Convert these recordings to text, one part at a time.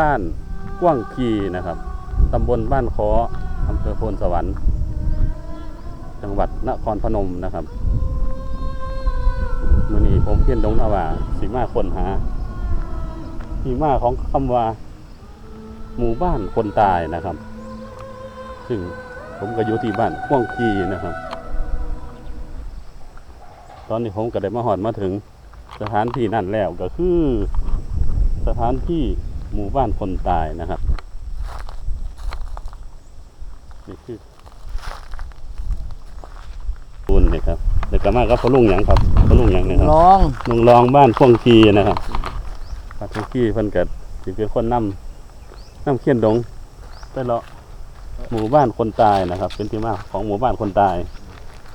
บ้านกว้างคีนะครับตำบลบ้านคออำเภอโพนสวรรค์ จังหวัดนครพนมนะครับมือนี้ผมเขียนดงนาว่าสีมาคนหาที่มาของคำว่า หมู่บ้านคนตายนะครับ ซึ่งผมก็อยู่ที่บ้านกว้างคีนะครับ ตอนนี้ผมก็ได้มาหอดมาถึงสถานที่นั่นแล้วก็คือ สถานที่ หมู่บ้านคนตายนะครับนี่คือปูนนี่ครับเด็กกมาก็พอลุงหยังครับพอลุงหยังนะครับลองลุงรองบ้านพ่วงคีนะครับบ้านพ่วงคีเพิ่นเกิดสิเป็นคนนำนำเขียนดงไปเลาะหมู่บ้านคนตายนะครับ เป็นที่มาของหมู่บ้านคนตาย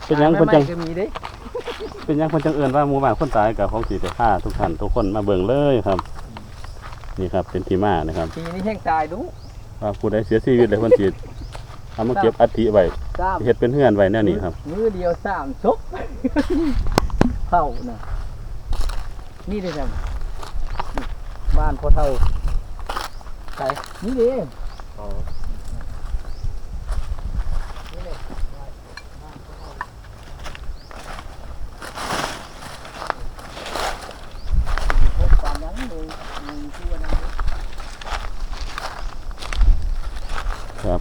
เป็นหยังคนจังไม่ก็มีเด้เป็นหยังคนจังเอินว่าหมู่บ้านคนตายกับของสีแต่ผ้าทุกท่านทุกคนมาเบิ่งเลยครับ นี่ครับเป็นที่มานะครับทีนี้แห้งตายดูว่าผู้ใดเสียชีวิตเลยคนจีเอามาเก็บอัฐิไว้สามเฮ็ดเป็นเฮือนไว้แน่นี่ครับมือเดียวสามชกเข้านะนี่ได้จังบ้านพ่อเท่าใช่นี่ดินี่เลยบ้านพ่อเฒ่าพบความยังเลยมีชื่อว่านั่นเด้ ครับ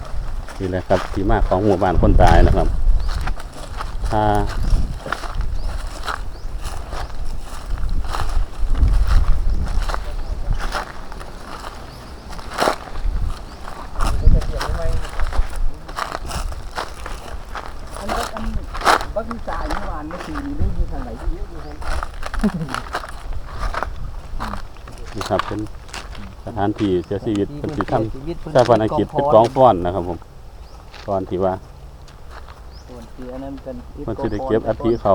นะครับที่มาของหมู่บ้านคนตายนะครับถ้ามันก็อันบักมีจ่ายเมื่อวานเมื่อคืนนี้ไม่ทางไหนที่เยอะอยู่ทางนี่ครับเป็นสถานที่เสียชีวิตเป็นที่ทชีวิตชาปนกิจเป็นกองฟ้อนนะครับผม ตอนที่ว่าส่วนเสียนั้นเป็นมันจะได้เก็บอัฐิเขา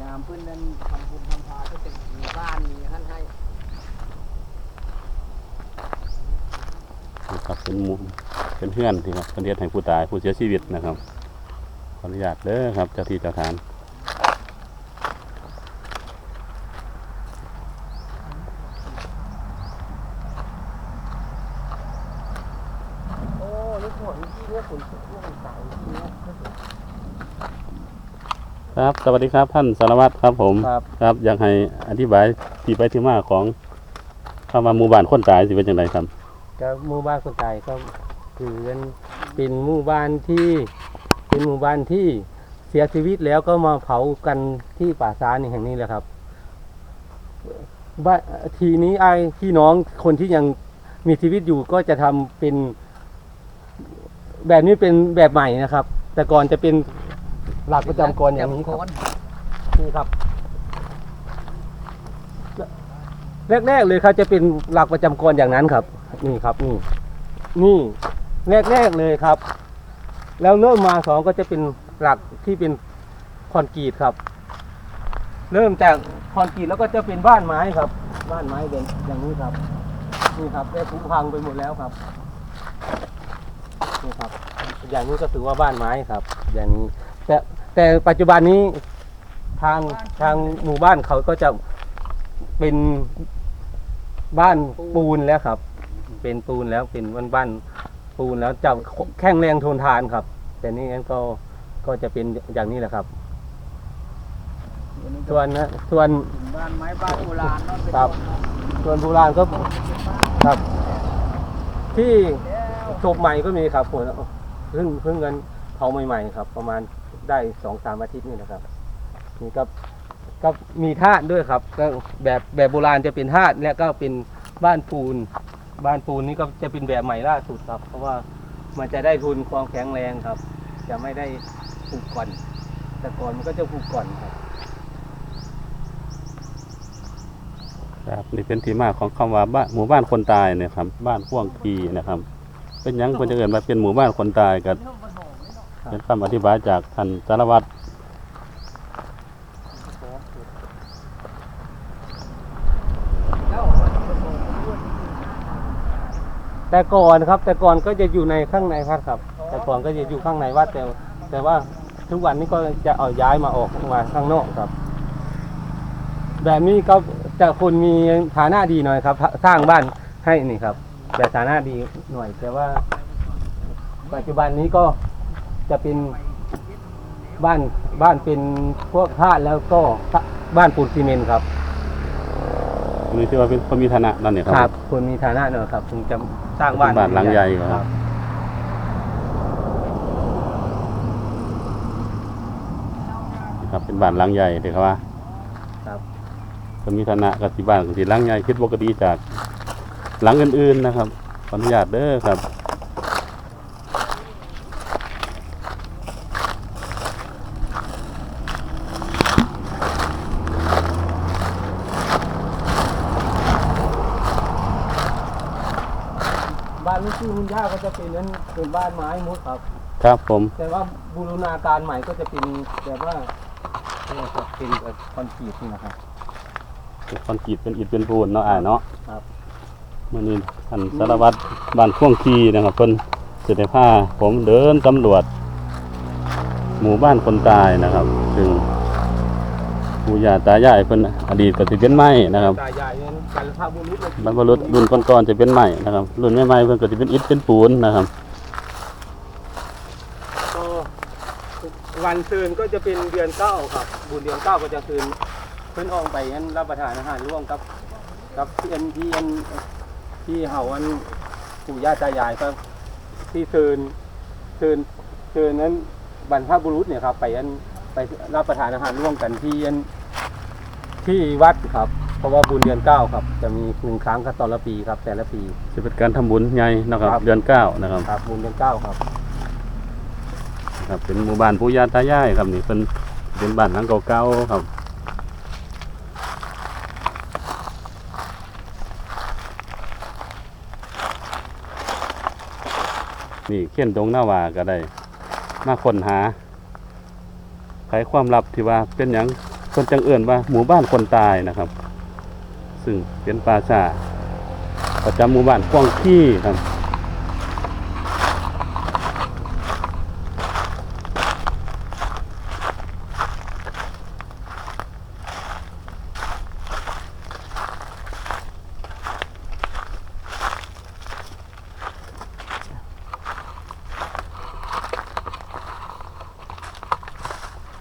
ยามเพื่อนนั้นทำบุญทำทานก็จะมีบ้านมีท่านให้นะครับเป็นหมุมเป็นเพื่อนที่ครับเป็นเฮ็ดให้ผู้ตายผู้เสียชีวิตนะครับขออนุญาตเด้อครับเจ้าที่เจ้าทาน โอ้ลูกหัวที่เรียกฝนตกลูกเสาที่เนี่ย ครับ สวัสดีครับท่านสารวัตรครับผมครับ ครับอยากให้อธิบายที่ไปที่มาของคำว่าหมู่บ้านคนตายสิเป็นจังไดครับก็หมู่บ้านคนตายก็คือเป็นหมู่บ้านที่เป็นหมู่บ้านที่เสียชีวิตแล้วก็มาเผากันที่ป่าซานี่แห่งนี้แหละครับบ้านทีนี้ไอ้พี่น้องคนที่ยังมีชีวิตอยู่ก็จะทำเป็น แบบนี้เป็นแบบใหม่นะครับ แต่ก่อนจะเป็น หลักประจำกรอย่างนี้ครับนี่ครับแรกๆเลยครับจะเป็นหลักประจำกรอย่างนั้นครับ นี่ครับนี่นี่แรกๆเลยครับ แล้วเริ่มมาสองก็จะเป็นหลักที่เป็นคอนกรีตครับ เริ่มจากคอนกรีตแล้วก็จะเป็นบ้านไม้ครับ บ้านไม้เป็นอย่างนี้ครับนี่ครับได้ผุพังไปหมดแล้วครับนี่ครับ อย่างนี้ก็ถือว่าบ้านไม้ครับ อย่างนี้แต่ แต่ปัจจุบันนี้ทางทางหมู่บ้านเขาก็จะเป็นบ้านปูนแล้วครับ เป็นปูนแล้วเป็นบ้านบ้านปูนแล้วจะแข็งแรงทนทานครับ แต่นี่งั้นก็ก็จะเป็นอย่างนี้แหละครับส่วนนะส่วนบ้านไม้บ้านโบราณเนาะเป็นครับส่วนโบราณก็ครับ ที่ศพใหม่ก็มีครับผมเพิ่งเพิ่งเงินเผาใหม่ๆครับ ประมาณ ได้สองสามอาทิตย์นี่นะครับนี่ก็ก็มีธาตุด้วยครับก็แบบแบบโบราณจะเป็นธาตุและก็เป็นบ้านปูน บ้านปูนนี่ก็จะเป็นแบบใหม่ล่าสุดครับ เพราะว่ามันจะได้ทุนความแข็งแรงครับ จะไม่ได้ผูกก่อน แต่ก่อนมันก็จะผูกก่อนครับครับนี่เป็นที่มาของคำว่าบ้านหมู่บ้านคนตายเนี่ยครับ บ้านพ่วงคีนะครับ เป็นหยังคนจะเอินมาเป็นหมู่บ้านคนตายกัน เป็นคำอธิบายจากท่านสารวัตรแต่ก่อนครับ แต่ก่อนก็จะอยู่ในข้างในวัดครับ แต่ก่อนก็จะอยู่ข้างในวัดแต่แต่ว่าทุกวันนี้ก็จะเอาย้ายมาออกมาข้างนอกครับ แบบนี้ก็จะคนมีฐานะดีหน่อยครับ สร้างบ้านให้นี่ครับแต่ฐานะดีหน่อย แต่ว่า ปัจจุบันนี้ก็ จะเป็นบ้านบ้านเป็นพวกธาตุแล้วก็บ้านปูนซีเมนต์ครับนี่ที่ว่าเป็นคนมีฐานะนั่นเนี่ยครับคนมีฐานะหน่อยครับถึงจะสร้างบ้านบ้านหลังใหญ่ครับ ครับครับเป็นบ้านหลังใหญ่เด็กครับว่าครับคนมีฐานะกับที่บ้านกับที่หลังใหญ่คิดปกติจากหลังอื่นๆนะครับขออนุญาตเด้อครับ บ้านลูกชื่อคุณย่าก็จะเป็นนั้นเป็นบ้านไม้หมดครับ ครับผม แต่ว่าบูรณาการใหม่ก็จะเป็นแบบว่าเนี่ยครับเป็นแบบคอนกรีตนี่นะครับ คอนกรีตเป็นอิฐเป็นปูนเนาะอ่าเนาะครับ มื่อนี้ท่านสารวัตรบ้านข่วงคีนะครับเพิ่นจะได้พาผมเดินตำรวจ หมู่บ้านคนตายนะครับซึ่ง ปู่ย่าตายายเพิ่นอดีตก็สิเป็นไม้นะครับตายายนั้นการภาพบุรุษบรรพบุรุษรุ่นก่อนๆจะเป็นไม้นะครับ รุ่นใหม่ๆเพิ่นก็สิเป็นอิฐเป็นปูนนะครับก็วันคืนก็จะเป็นเดือนเก้าครับ บุญเดือนเก้าก็จะคืนเพิ่นออกไปนั้นรับประทานอาหารร่วมกับ กับที่อันที่อันที่เฮาอันปู่ย่าตายายก็ที่คืนคืนคืนนั้นบรรพบุรุษเนี่ยครับ ไปอันไปรับประทานอาหารร่วมกันที่อัน ที่วัดครับ เพราะว่าบุญเดือนเก้าครับ จะมีหนึ่งครั้งครับตอนละปีครับ แต่ละปี จะเป็นการทำบุญใหญ่นะครับ ครับ เดือนเก้านะครับครับบุญเดือนเก้าครับ ครับเป็นหมู่บ้านปู่ย่าตายายครับนี่เป็นเป็นบ้านหลังเก่าๆครับนี่เขียนตรงหน้าวาก็ได้ มาค้นหาไขความลับที่ว่าเป็นอย่าง คนจังเอื่นว่าหมู่บ้านคนตายนะครับ ซึ่งเป็นปราชาประจำหมู่บ้านกว้างขี้ครับ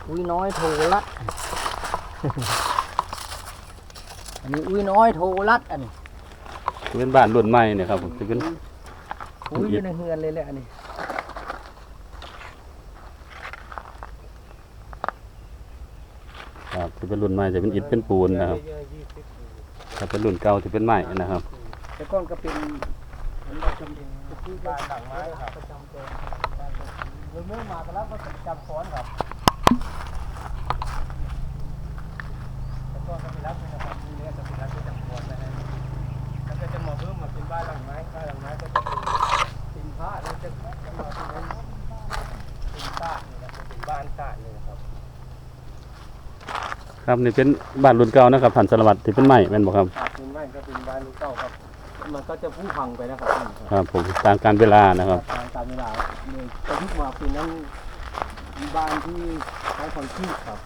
อุ้ยน้อยโทรลัด อันนี้อุ้ยน้อยโทรลัดอันนี้เป็นบ้านรุ่นใหม่เนี่ยครับผมจะเป็นอุ้ยอยู่ในเฮือนเลยแหละอันนี้ครับจะเป็นรุ่นใหม่จะเป็นอิฐเป็นปูนนะครับถ้าเป็นรุ่นเก่าจะเป็นไม้นะครับ แต่ก่อนก็เป็นอันนี้จำเป็นที่บ้านหลังไม้ครับประจำตัวบ้านเมื่อมากันแล้วก็ประจำซ้อนครับแต่ก่อนก็ไปรับเลยนะครับทีนี้ก็ไปรับประจำซ้อนนะฮะ แล้วก็จะมาเพิ่มมาเป็นบ้านหลังไม้บ้านหลังไม้ก็จะเป็นสินค้าแล้วจะจะมาเป็นเป็นศาสตร์นี่นะเป็นบ้านศาสตร์เลยนะครับ ครับนี่เป็นบ้านรุ่นเก่านะครับท่านสารวัตรที่เป็นไม้แม่นบ่ครับเป็นบ้านก็เป็นบ้านลูกเต้าครับ มันก็จะผู้พังไปนะครับครับผมตามการเวลานะครับตามการเวลาเลยจะที่มาเป็นนั้นบ้านที่ใช้คอนกรีตครับ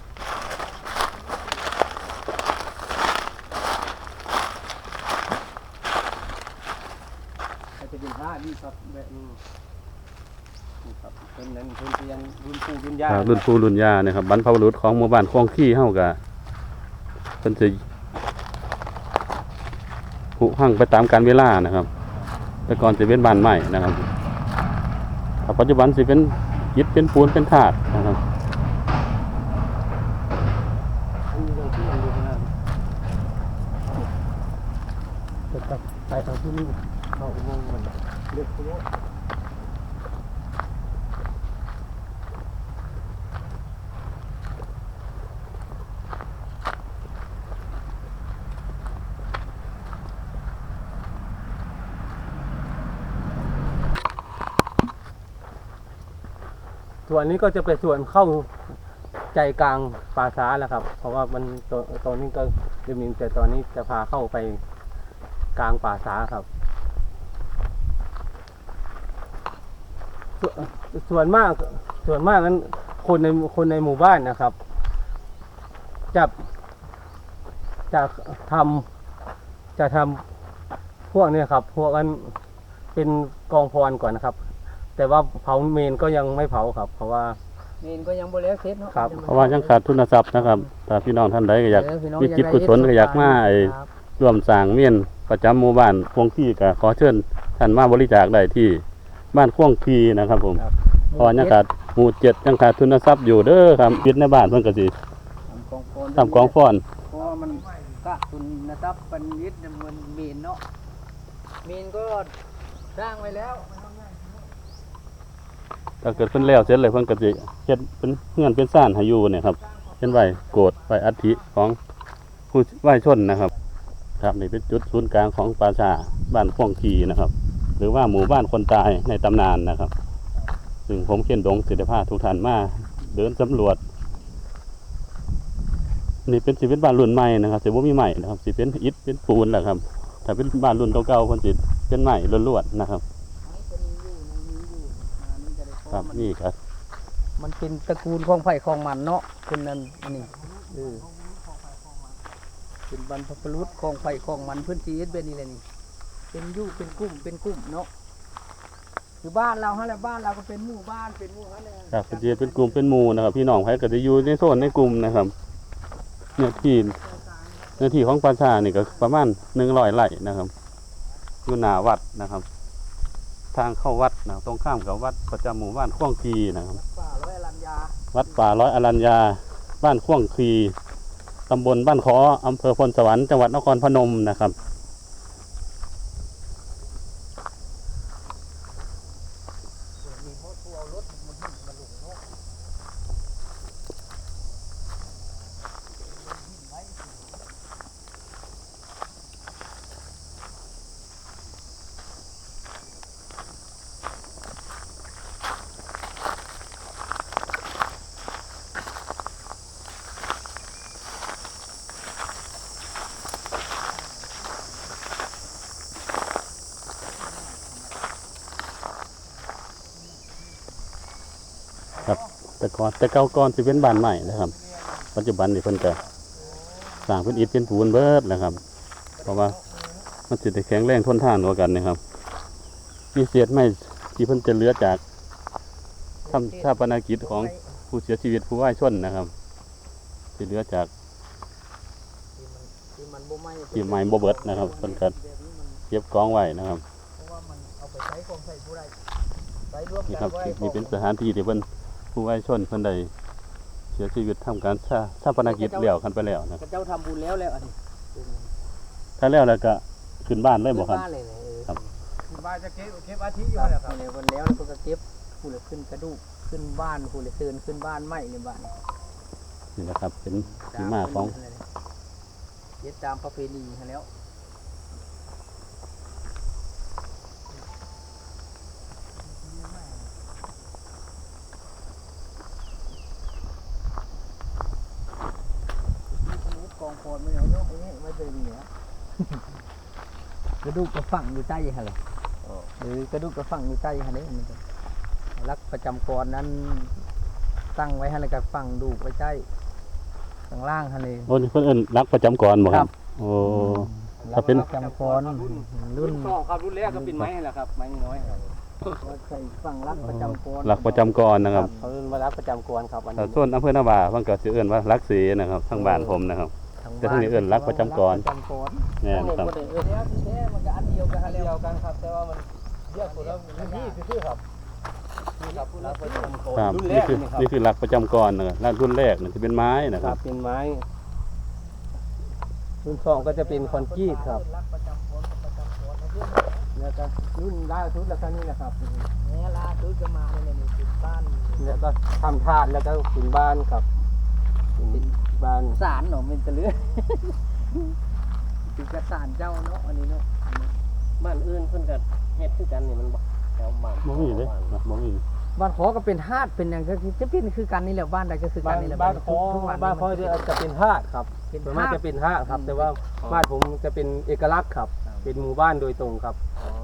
ก็จะเป็นผ้านี่ครับแบบนี้นี่ครับเป็นนั้นเป็นเพียงรุ่นปู่รุ่นย่าครับรุ่นปู่รุ่นย่านะครับบรรพบุรุษของหมู่บ้านคลองขี้เฮาก็ เพิ่นจะผุพังไปตามการเวลานะครับ แต่ก่อนจะเป็นบานใหม่นะครับปัจจุบันสิเป็นอิฐเป็นปูนเป็นถาดนะครับไปทางที่นี่เข้าอุโมงค์มันเลือกตัว ส่วนนี้ก็จะเป็นส่วนเข้าใจกลางป่าช้าแล้วครับ เพราะว่ามันตอนตอนนี้ก็ริมริมแต่ตอนนี้จะพาเข้าไปกลางป่าช้าครับส่วนส่วนมากส่วนมากนั้นคนในคนในหมู่บ้านนะครับ จะจะทำจะทำพวกนี้ครับ พวกนั้นเป็นกองพรก่อนนะครับ แต่ว่าเผาเมนก็ยังไม่เผาครับ เพราะว่า เมนก็ยังบ่แล้วเสร็จเนาะครับ เพราะว่ายังขาดทุนทรัพย์นะครับถ้าพี่น้องท่านใดก็อยากเพี่น้องมีอจิตกุศลก็อยากมาไอ้ครับร่วมสร้างเมียนประจำหมู่บ้านพวงที่ก็ขอเชิญท่านมาบริจาคได้ที่บ้านข่วงพีนะครับ ผมครับเพราะว่ายังขาดหมู่เจ็ดยังขาดทุนทรัพย์อยู่เด้อครับปิดในบ้านเพิ่นก็สิทำกองฟอนทำกองฟ้อน เพราะว่ามันก็ทุนนะครับปันยึดมันเมนเนาะเมนก็สร้างไว้แล้ว ถ้าเกิดเพิ่นแล้วเสร็จเลยเพิ่นก็สิเฮ็ดเป็นเฮือนเป็นซ่านให้อยู่เนี่ยครับเช่นไว้โกรธไว้อัฐิของผู้ไหว้ชนนะครับ ครับนี่เป็นจุดศูนย์กลางของปราชาบ้านข่วงพีนะครับ หรือว่าหมู่บ้านคนตายในตำนานนะครับ ซึ่งผมเขียนดงศิลปาทุกท่านมาเดินสำรวจ นี่เป็นสิเป็นบ้านรุ่นใหม่นะครับสิบ่มีใหม่นะครับสิเป็นอิฐเป็นปูนแหละครับถ้าเป็นบ้านรุ่นเก่าๆคนสิเป็นใหม่ล้วนๆนะครับ ครับนี่ครับมันเป็นตระกูลของไผ่ของมันเนาะเป็นนั่นอันนี้เออเป็นบรรพบุรุษของไผ่ของมันเพื้นที่เฮ็ดเป็นนี่แหละนี่เป็นอยู่เป็นกลุ่มเป็นกลุ่มเนาะคือบ้านเราฮะแหละบ้านเราก็เป็นหมู่บ้านเป็นหมู่ฮะแหละครับก็จะเป็นกลุ่มเป็นหมู่นะครับ พี่น้องใครก็จะอยู่ในโซนในกลุ่มนะครับเนื้อที่เนื้อที่ของปราชานี่ก็ประมาณหนึ่งร้อยไร่นะครับอยู่หน้าวัดนะครับ ทางเข้าวัดนะตรงข้ามกับวัดประจำหมู่บ้านข่วงพีนะครับป่าร้อยลันยาวัดป่าร้อยอรัญญา บ้านข่วงคีตำบลบ้านคออำเภอพลสวรรค์จังหวัดนครพนมนะครับ แต่ก่อนแต่เก่าก่อนจะเป็นบ้านใหม่นะครับ ปัจจุบันนี่เพิ่นก็สร้างเป็นอิฐเป็นปูนเบิดนะครับ เพราะว่ามันสิได้แข็งแรงทนทานกว่ากันนะครับมีเศษไม้ที่เพิ่นจะเหลือจากทำชาปนกิจของผู้เสียชีวิตผู้ว่ายชนนะครับที่เหลือจากที่ไม้บ่เบิดนะครับเพิ่นก็เก็บกองไว้นะครับเพราะว่ามันเอาไปใช้ของใส่ผู้ใดใช้ร่วมนี่ครับนี่เป็นสถานที่ที่เพิ่น ผู้ว่ายชนเพิ่นได้เสียชีวิตทำการชาชาปนกิจแล้วกันไปแล้วนะครับพระเจ้าทำบุญแล้วแล้วอันนี้ถ้าแล้วแล้วก็ขึ้นบ้านเลยบ่ครับ ขึ้นบ้านเลยเลยเออครับคุณบ้านจะเก็บเก็บอาทิตย์อยู่ครับแล้วครับเนี่ยวันแล้วแล้วก็เก็บผู้เลยขึ้นกระดูกขึ้นบ้านผู้เลยเตือนขึ้นบ้านไหมในบ้านนี่นะครับ เป็นที่มาของเย็ดตามประเพณีให้แล้วกองพรไม่เอาเนาะไม่เป็นเหนีย ก ระดูกกระฝังอยู่ใต้ฮะเลยหรือกระดูกกระฝังอยู่ใต้ฮะเลยมันก็รักประจำกรนั้น ตั้งไว้ฮะเลยกับฝังดูกไว้ใต้ข้างล่างฮะเลยโอ้นี่เพิ่นเอิ้นรักประจำกรบ่คครัรับบโอ้รัถ้าเป็นประจำกรรุ่นสองครับรุ่นแรกก็เป็นไม้แหละครับไม้น้อยครับใส่ฝั่งรักประจำกรรักประจำกรนะครับเขาเรียกว่ารักประจำกวนครับอันถ้านี้ส่วนอำเภอนาบ่าเพิ่นก็สิเอิ้นว่ารักศรีนะครับทางบ้านผมนะครับ แต่ทางนี้เอิ้นรักประจำกรประจำกรแน่นครับเออเนี่ยที่แท้มันก็อันเดียวกันฮะเดีเดียยววกันครับ แต่ว่ามันเยอะกว่าแล้วนี่คือครับนี่ครับรักประจำกวนครับรุ่นแรนี่กคือนี่ครับนี่คือรักประจำกรนะครับร้านรุ่นแรกนี่จะเป็นไม้นะคครัรับบเป็นไม้ รุ่นสองก็จะเป็นคอนกรีตครับรักประจำกรกับประจำกรนะเพื่อนแล้วก็รุ่นล่าสุดแล้วก็นี่นะครับเนี่ยล่าสุดก็มาเนี่ยนี่ติดบ้านแล้วก็ทำธาตุแล้วก็เป็นบ้านครับเป็น บ้านสารเนาะเป็นตะเลือติดกระสานเจ้าเนาะอันนี้เนาะบ้านอื่นเพิ่นก็เฮ็ดคือกันนี่มันบ่แถวบ้านบ่มีเด้บ่มีบ้านขอก็เป็นธาตุเป็นอย่างก็คือจะเป็นคือกันนี่แหละบ้านใดก็คือกับ้านนนี่แหละบ้านคอทุกวันบ้านคอจะจะเป็นธาตุครับเป็นส่วนธามากตุจะเป็นธาตุครับ แต่ว่าบ้านผมจะเป็นเอกลักษณ์ครับ เป็นหมู่บ้านโดยตรงครับ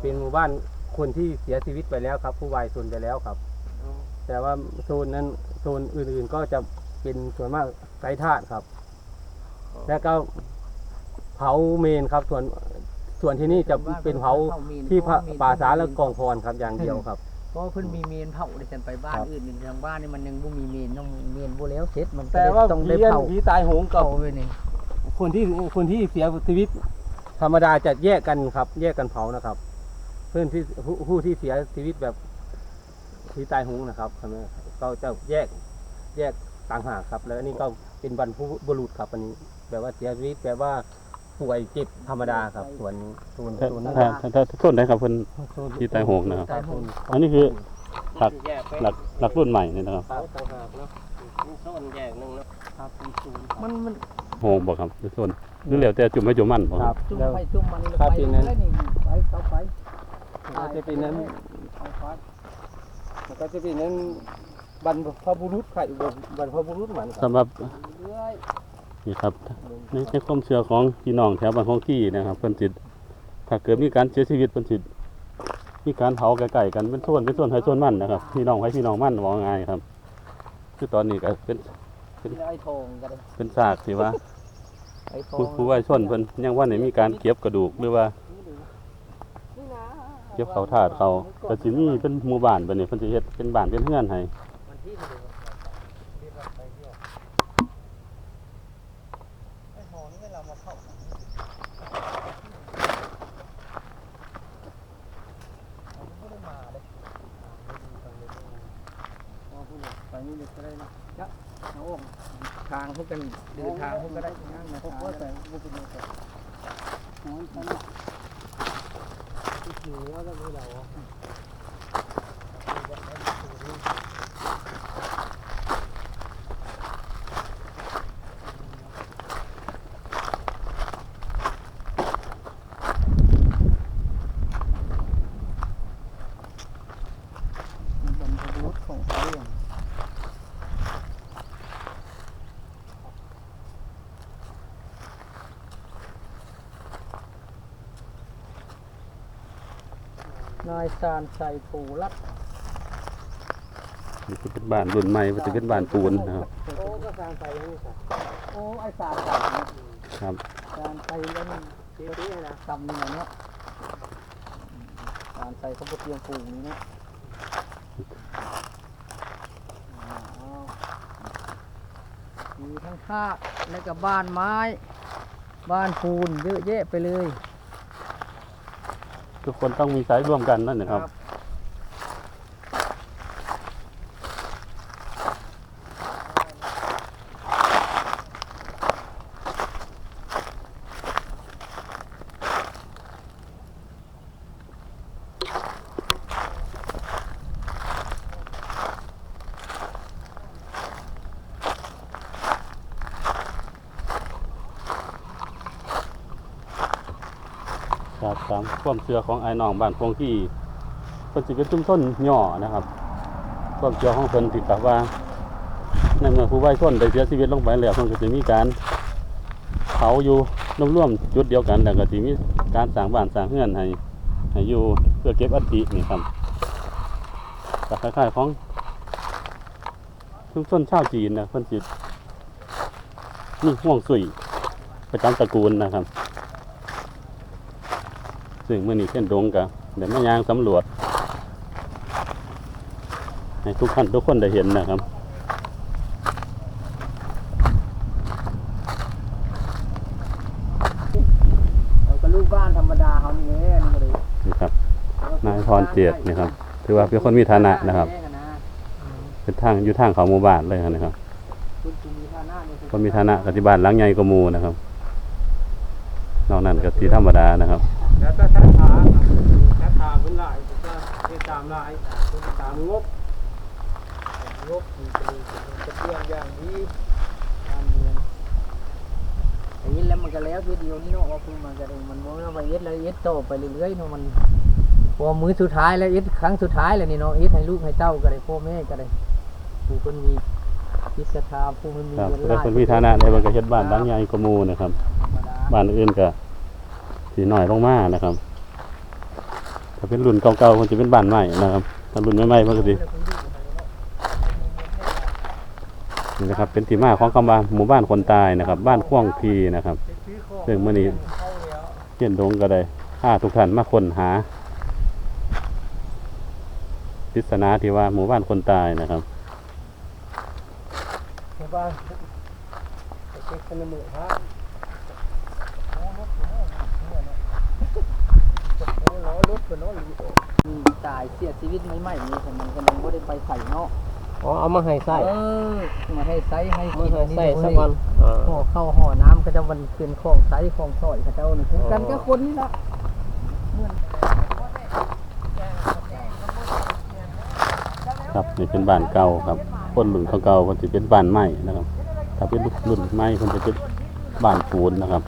เป็นหมู่บ้านคนที่เสียชีวิตไปแล้วครับ ผู้วายชนไปแล้วครับ แต่ว่าโซนนั้นโซนอื่นๆก็จะ เป็นส่วนมากไร้ธาตุครับ แล้วก็เผาเมนครับ ส่วนส่วนที่นี่จะเป็นเผาที่พระป่าสาและกองพรครับอย่างเดียวครับเพราะเพิ่นมีเมนเผาดิฉันไปบ้านครับอื่นนี่ทางบ้านนี่มันยังบ่มีเมนต้องเมนบ่แล้วเสร็จมันก็แต่ว่าต้องผีได้เผาผีตายโหงกับเผาไว้นี่คนที่คนที่เสียชีวิต ธรรมดาจะแยกกันครับ แยกกันเผานะครับ เพื่อนที่ผู้ผู้ที่เสียชีวิตแบบผีตายโหงนะครับใช่ไหมก็จะแยกแยก ต่างหากครับ แล้วอันนี้ก็เป็นบรรพบุรุษครับอันนี้แบบว่าเสียชีวิตแบบว่าป่วยเจ็บธรรมดาครับส่วนนี้ส่วนถ้าส่วนนั้นถ้าถ้าถ้าถ้าต้นไหนครับเพิ่นที่ตายโหงนะครับตายโหงอันนี้คือหลักแยกไปหลักหลักรุ่นใหม่นี่นะครับเผาต่างหากเนาะมีโซนแยกหนึ่งนะครับเป็นศูนย์มันมันโหงบ่ครับหรือต้นหรือแล้วแต่จุ่มไม่จุ่มมันบ่ครับจุ่มแล้วไปจุ่มมันครับไปปีนั้นแล้วนี่ไปเข้าไปก็จะเป็นนั้นเอาไปแล้วก็จะเป็นนั้น บรรพบุรุษใครบรรพบุรุษเหมือนครัสำหรับเรื่อยนี่ครับในในความเชื่อของพี่น้องแถวบ้านของกี้นะครับเพิ่นสิถ้าเกิดมีการเสียชีวิตเพิ่นสิมีการเผาใกล้ๆกันเป็นส่วนเป็นส่วนให้ส่วนมันนะครับพี่น้องให้พี่น้องมันว่าง่ายครับ คือตอนนี้ก็เป็นไอ้ทองก็ได้เป็นซากสิว่าไอ้ทอผู้งผู้ว่าชนเพิ่นยังว่าไหนมีการเก็บกระดูกหรือว่าเก็บเขาถาดเขาก็สิมีเป็นหมู่บ้านบัดนี้เพิ่นสิเฮ็ดเป็นบ้านเป็นเฮือนให้ มันที่มันเลยเรียกว่าไปเที่ยวไอ้ทองนี่เรามาเข้าเราไม่ได้มาเลย ไปนี่เด็ก จ้ะเอาออกทางพวกกันเดินทางพวกก็ได้นั่งนะพวกว่าแต่พวกไปดูกันน้อยขนาดที่เหนือแล้วไม่เดา บนรถของเขาอย่าง นายซานใส่ปูรัดนี่คือเป็นบ้านรุ่นใหม่มันจะเป็นบ้านปูนนะครับ โอ้ก็สร้างไปแล้วนี่ค่ะโอ้ไอ้สารสารครับการไปแล้วนี่เตี้ยเตี้ยนะตำเนี่ยเนาะการใส่ข้าวโพดเตรียมปลูกนี่เนาะอ๋อมีทั้งภาคและก็บ้านไม้ บ้านปูนเยอะแยะไปเลย ทุกคนต้องมีสายร่วมกันนั่นนะครับ ตามความเชื่อของไอ้น้องบ้านพงที่เพิ่นสิเป็นชุมชนย่อนะครับ ความเชื่อของเพิ่นติดกับว่าในเมื่อผู้วัยชนได้เสียชีวิตลงไปแล้วเพิ่นก็สิมีการเผาอยู่ร่วมๆจุดเดียวกันแล้วก็สิมีการสร้างบ้านสร้างเรือนให้ให้อยู่เพื่อเก็บอัฐินี่ครับก็คล้ายๆของชุมชนชาวจีนนะเพิ่นสินี่ห่วงสุยประจำตระกูลนะครับ ซึ่งมื่อนี้เช่นดงกับเดี๋ยวมายางสำรวจ ให้ทุกท่านทุกคนได้เห็นนะครับเราก็ลูกบ้านธรรมดาเขานี่แหละนี่ก็เลยนี่ครับนายพรเจตนี่ครับ ถือว่าเป็นคนมีฐานะนะครับ เป็นทางอยู่ทางเขาหมู่บ้านเลยนะครับคุณคุณมีฐานะนี่คือคนมีฐานะกติบานหลังใหญ่กว่าหมู่นะครับนอกนั้นก็สีธรรมดานะครับ แล้วก็ทักทาทักทาเป็นหลายก็ติดตามหลายตามงบงบมีเป็นเป็นเรื่องอย่างดีการเมืองไอ้ยินแล้วมันก็แล้วทีเดียวนี่เนาะว่าคุณมันก็ได้มันบ่ว่าไปเอ็ดแล้วเอ็ดโตไปเรื่อยๆเนาะมันพอมื้อสุดท้ายแล้วเอ็ดครั้งสุดท้ายแล้วนี่เนาะเอ็ดให้ลูกให้เต้าก็ได้พ่อแม่ก็ได้ผู้คนมีพิสถาผู้คนมีครับเงินแต่คนมีฐานะในมันก็เฮ็ดบ้านหลังใหญ่กว่าหมู่นะครับธรรมดาบ้านอื่นก็ สีหน่อยลงมานะครับ ถ้าเป็นรุ่นเก่าๆมันจะเป็นบ้านใหม่นะครับ ถ้ารุ่นใหม่ๆมันก็สินี่นะครับ เป็นที่มาของคำว่าหมู่บ้านคนตายนะครับ บ้านข่วงพีนะครับ ซึ่งเมื่อนี้เขียนดงก็ได้พาทุกท่านมาค้นหาปริศนาที่ว่าหมู่บ้านคนตายนะครับหมู่บ้านเด็กๆเป็นมู่ฮะ ล้อรถเป็นล้อลีโอตายเสียชีวิตใหม่ๆนี่ผมมันก็ยังบ่ได้ไปใส่เนาะอ๋อเอามาให้ใส่เออมาให้ใส่ให้เอากินมาให้ใส่สักวันห่อข้าวห่อน้ำเขาจะวันคืนของใส่ของซอยเขาเจ้านี่คือกันก็คนนี่ละครับนี่เป็นบ้านเก่าครับคนรุ่นเก่าๆคนจะเป็นบ้านไม้นะครับ ถ้าเป็นรุ่นไม้คนจะเป็นบ้านปูนนะครับ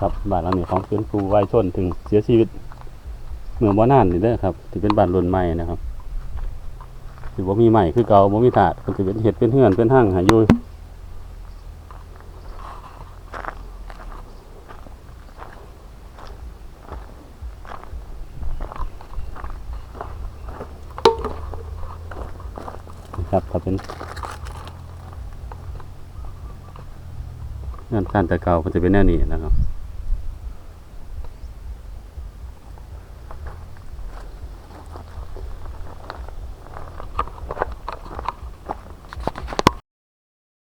ครับบ้านหลังนี้ของเป็นครูวัยชนถึงเสียชีวิตเมื่อบ่นานนี่เด้อครับที่เป็นบ้านรุ่นใหม่นะครับที่บ่มีใหม่คือเก่าบ่มีถาดมันสิเป็นเห็ดเป็นเฮือนเป็นห้างหาอยู่นะครับถ้าเป็นงื่นการแต่เก่ามันจะเป็นแนวนี้นะครับ